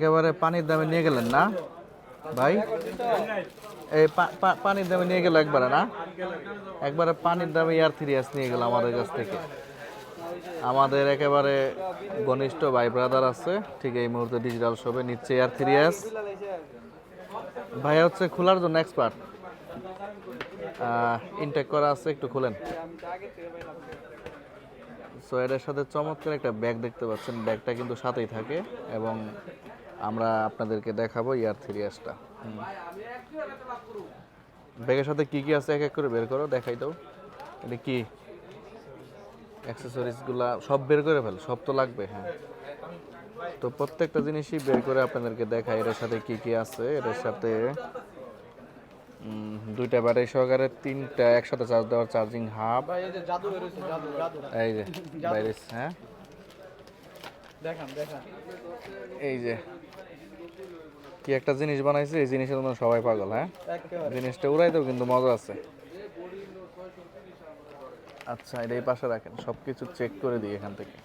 একেবারে পানির দামে নিয়ে গেলেন না? ভাই, এই পানির দামে নিয়ে গেল একবারে না? একবারে পানির দামে এয়ার থ্রি নিয়ে গেল আমাদের কাছ থেকে। আমাদের একেবারে ঘনিষ্ঠ ভাই ব্রাদার আছে, ঠিক এই মুহূর্তে ডিজিটাল শপে নিচ্ছে এয়ার থ্রি এস ভাই হচ্ছে খোলার জন্য এক্সপার্ট ইনটেক করা আছে, একটু খুলেন। সো এটার সাথে চমৎকার একটা ব্যাগ দেখতে পাচ্ছেন। ব্যাগটা কিন্তু সাথেই থাকে এবং আমরা আপনাদেরকে দেখাবো ইয়ার থ্রি এসটা। ব্যাগের সাথে কি কি আছে? এক এক করে বের করো, দেখাই দাও। এটা কি? অ্যাক্সেসরিজগুলা সব বের করে ফেল, সব তো লাগবে হ্যাঁ। তো প্রত্যেকটা জিনিসই বের করে আপনাদেরকে দেখাই, এটার সাথে কি কি আছে? এটার সাথে দুইটা ব্যাটারি সহকারে, তিনটা একসাথে চার্জ দেওয়ার চার্জিং হাব। এই যে, বাইরে হ্যাঁ? এই যে কি একটা জিনিস বানাইছে এই জিনিসের জন্য সবাই পাগল হ্যাঁ? জিনিসটা উড়াইতেও কিন্তু মজা আছে। আচ্ছা এটা এই পাশে রাখেন সব কিছু চেক করে দিই এখান থেকে।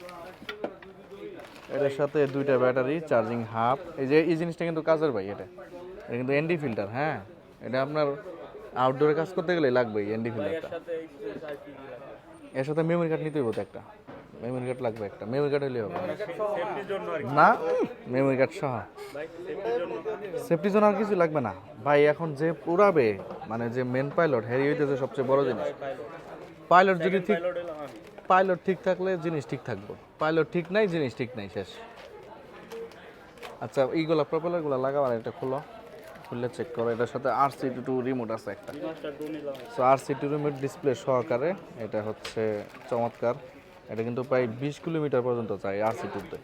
এটার সাথে দুইটা ব্যাটারি চার্জিং হাফ এই যে এই জিনিসটা কিন্তু কাজের ভাই এটা। এটা কিন্তু এনডি ফিল্টার হ্যাঁ? এটা আপনার আউটডোরে কাজ করতে গেলে লাগবে এই এনডি ফিল্টারটা এর সাথে মেমোরি কার্ড নিতেই হতো একটা। মেমোরি কার্ড লাগবে একটা। মেমোরি কার্ড হলেই হবে। না মেমোরি কার্ড সহ। সেফটির জন্য আর কিছু লাগবে না। ভাই এখন যে উড়াবে মানে যে মেন পাইলট হ্যারি হইতেছে সবচেয়ে বড় জিনিস। পাইলট যদি ঠিক পাইলট ঠিক থাকলে জিনিস ঠিক থাকবে। পাইলট ঠিক নাই জিনিস ঠিক নাই শেষ। আচ্ছা এইগুলা প্রপেলারগুলো লাগাবার এটা খুলো। খুললে চেক করো। এটার সাথে আর সি টু রিমোট আছে একটা। So R C two remote display সহকারে এটা হচ্ছে চমৎকার। এটা কিন্তু প্রায় বিশ কিলোমিটার পর্যন্ত যায় আর সি টুতে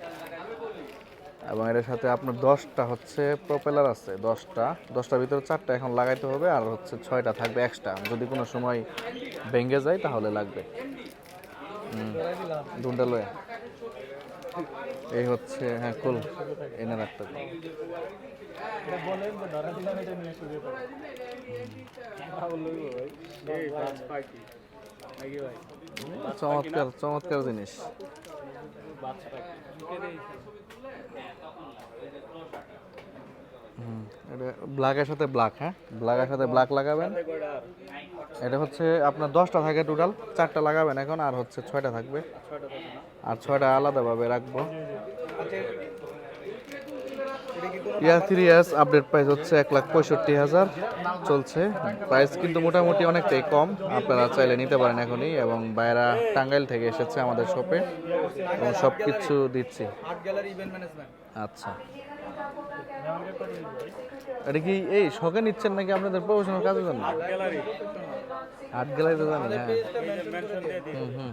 এবং এর সাথে আপনার দশটা হচ্ছে প্রপেলার আছে দশটা। দশটার ভিতরে চারটা এখন লাগাইতে হবে আর হচ্ছে ছয়টা থাকবে এক্সট্রা যদি কোনো সময় ভেঙে যায় তাহলে লাগবে। দুটা লয়ে। এই হচ্ছে হ্যাঁ কুল এনে রাখতে। চমৎকার চমৎকার জিনিস। এটা ব্ল্যাকের সাথে ব্ল্যাক হ্যাঁ? ব্ল্যাকের সাথে ব্ল্যাক লাগাবেন। এটা হচ্ছে আপনার দশটা থাকে টোটাল চারটা লাগাবেন এখন, আর হচ্ছে ছয়টা থাকবে। আর ছয়টা আলাদাভাবে রাখব। Year three S update price হচ্ছে এক লাখ পঁয়ষট্টি হাজার। চলছে। প্রাইস কিন্তু মোটামুটি অনেকটাই কম। আপনারা চাইলে নিতে পারেন এখনই এবং বাইরা টাঙ্গাইল থেকে এসেছে আমাদের শপে। এবং সব কিছু দিচ্ছি। আচ্ছা। এটা কি এই শখে নিচ্ছেন নাকি আপনাদের প্রফেশনাল কাজের জন্য? আর্ট গ্যালারিতে জানি হ্যাঁ। হুম হুম।